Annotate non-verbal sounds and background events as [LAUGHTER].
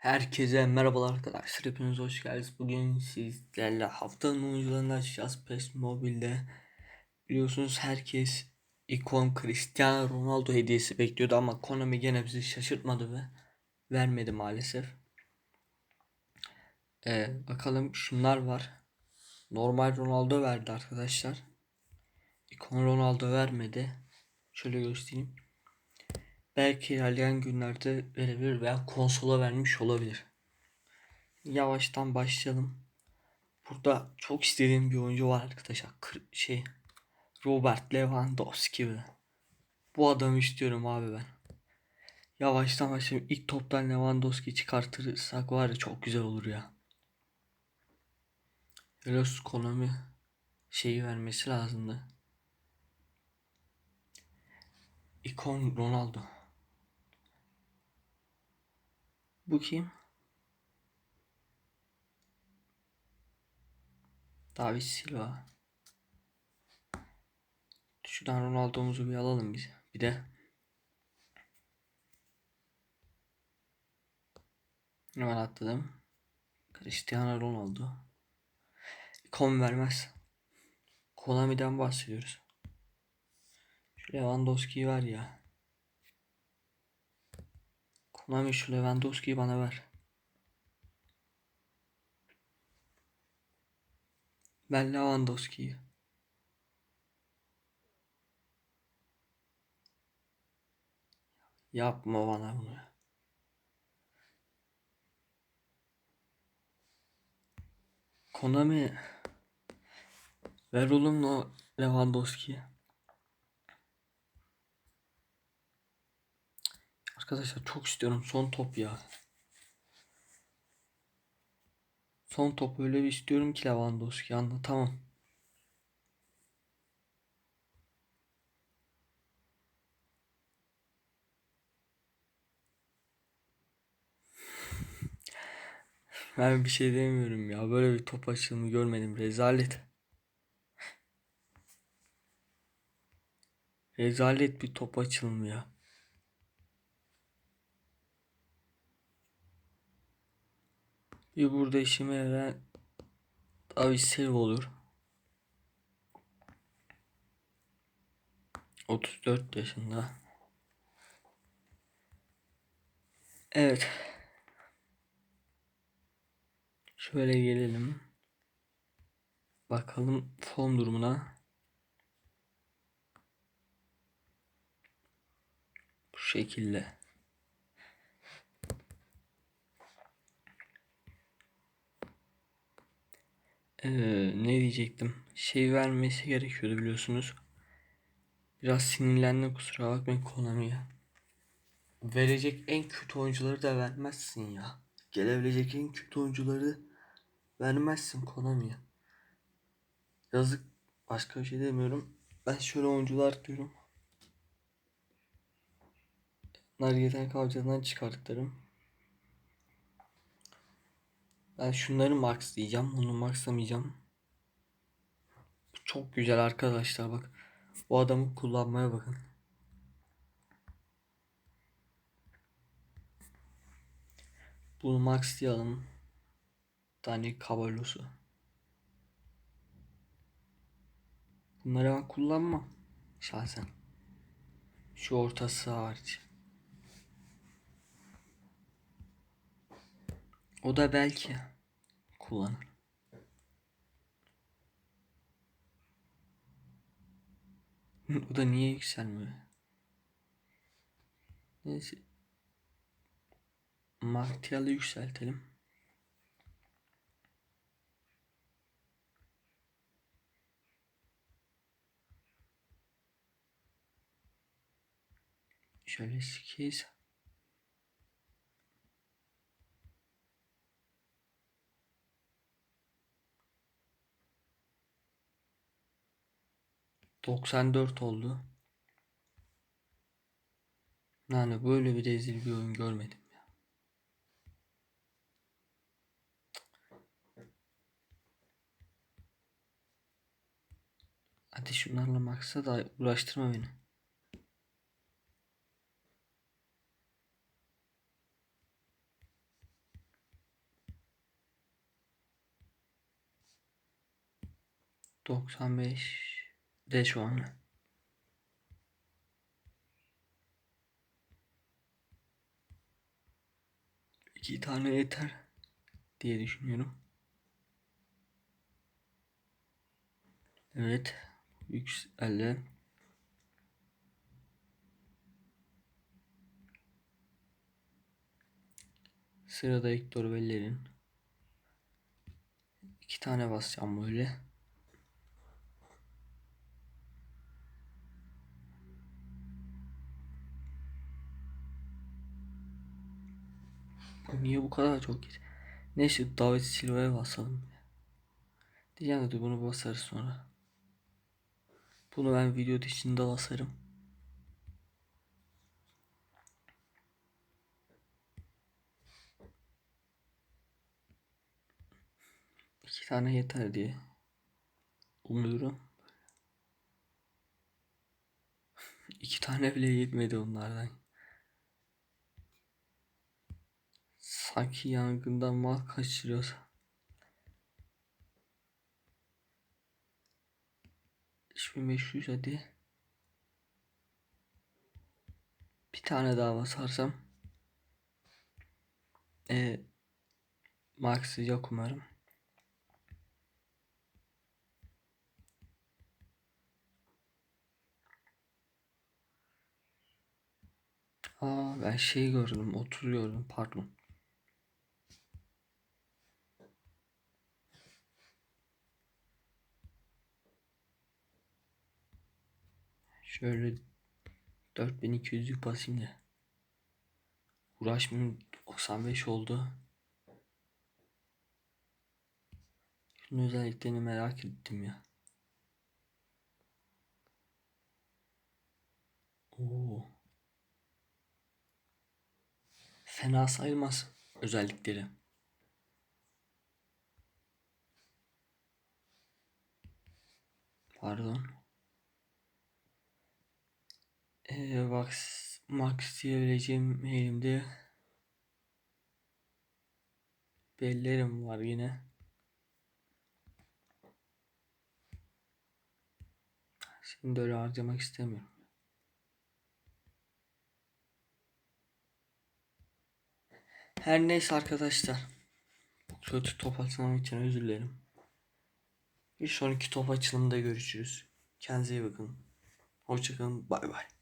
Herkese merhabalar arkadaşlar. Hepiniz hoş geldiniz. Bugün sizlerle haftanın oyuncularını açacağız. PES Mobile'de. Biliyorsunuz herkes ikon Cristiano Ronaldo hediyesi bekliyordu ama Konami gene bizi şaşırtmadı ve vermedi maalesef. Ee, bakalım şunlar var. Normal Ronaldo verdi arkadaşlar. İkon Ronaldo vermedi. Şöyle göstereyim. Belki ilerleyen günlerde verebilir veya konsola vermiş olabilir. Yavaştan başlayalım. Burada çok istediğim bir oyuncu var arkadaşlar. Şey Robert Lewandowski. be. Bu adamı istiyorum abi ben. Yavaştan başlayalım. İlk toptan Lewandowski çıkartırsak var ya çok güzel olur ya. Velos Konami şeyi vermesi lazımdı. İkon Ronaldo. Bu kim? David Silva. Şuradan Ronaldo'muzu bir alalım biz. Bir de hemen atladım. Cristiano Ronaldo. Kon vermez. Konami'den bahsediyoruz. Şu Lewandowski'yi ver ya. Konami şu bana ver. Ben Lewandowski'yi. Yapma bana bunu. Konami ver oğlum o Lewandowski'yi. Arkadaşlar çok istiyorum son top ya. Son top öyle bir istiyorum ki Lewandowski anlatamam. Ben bir şey demiyorum ya. Böyle bir top açılımı görmedim. Rezalet. Rezalet bir top açılımı ya. Bir burada işime yarayan David Silva olur. 34 yaşında. Evet. Şöyle gelelim. Bakalım form durumuna. Bu şekilde. Ne diyecektim? Şey vermesi gerekiyordu biliyorsunuz. Biraz sinirlendim kusura bakmayın Konami'ye. Verecek en kötü oyuncuları da vermezsin ya. Gelebilecek en kötü oyuncuları vermezsin Konami'ye. Yazık. Başka bir şey demiyorum. Ben şöyle oyuncular diyorum. Nargileden kavcadan çıkartırım. Ben şunları max diyeceğim. Bunu maxlamayacağım. Çok güzel arkadaşlar bak. Bu adamı kullanmaya bakın. Bunu maxlayalım. Dani Cavalos'u. Bunları ben kullanmam. Şahsen. Şu ortası hariç. O da belki kullanır. o da niye yükselmiyor? Neyse. Martial'ı yükseltelim. Şöyle 8. 94 oldu. Yani böyle bir rezil bir oyun görmedim. ya. Hadi şunlarla maksa da uğraştırma beni. Doksan beş de şu an. İki tane yeter diye düşünüyorum. Evet. Yükseldi. Sırada Hector Bellerin. İki tane basacağım böyle. Niye bu kadar çok geç? Neyse David Silva'ya basalım. Diyeceğim de bunu basarız sonra. Bunu ben video dışında basarım. İki tane yeter diye umuyorum. [LAUGHS] İki tane bile yetmedi onlardan. Sanki yangından mal kaçırıyorsa. Şimdi 500 hadi. Bir tane daha basarsam. E, Max yok umarım. Aa ben şey gördüm oturuyorum pardon. Şöyle 4200'lük basayım da. Uğraşmayayım 95 oldu. Şunun özelliklerini merak ettim ya. Oo. Fena sayılmaz özellikleri. Pardon. Ee, Max, Max diyebileceğim elimde bellerim var yine. Şimdi öyle harcamak istemiyorum. Her neyse arkadaşlar. Kötü top açılmam için özür dilerim. Bir sonraki top açılımında görüşürüz. Kendinize iyi bakın. Hoşçakalın. Bay bay.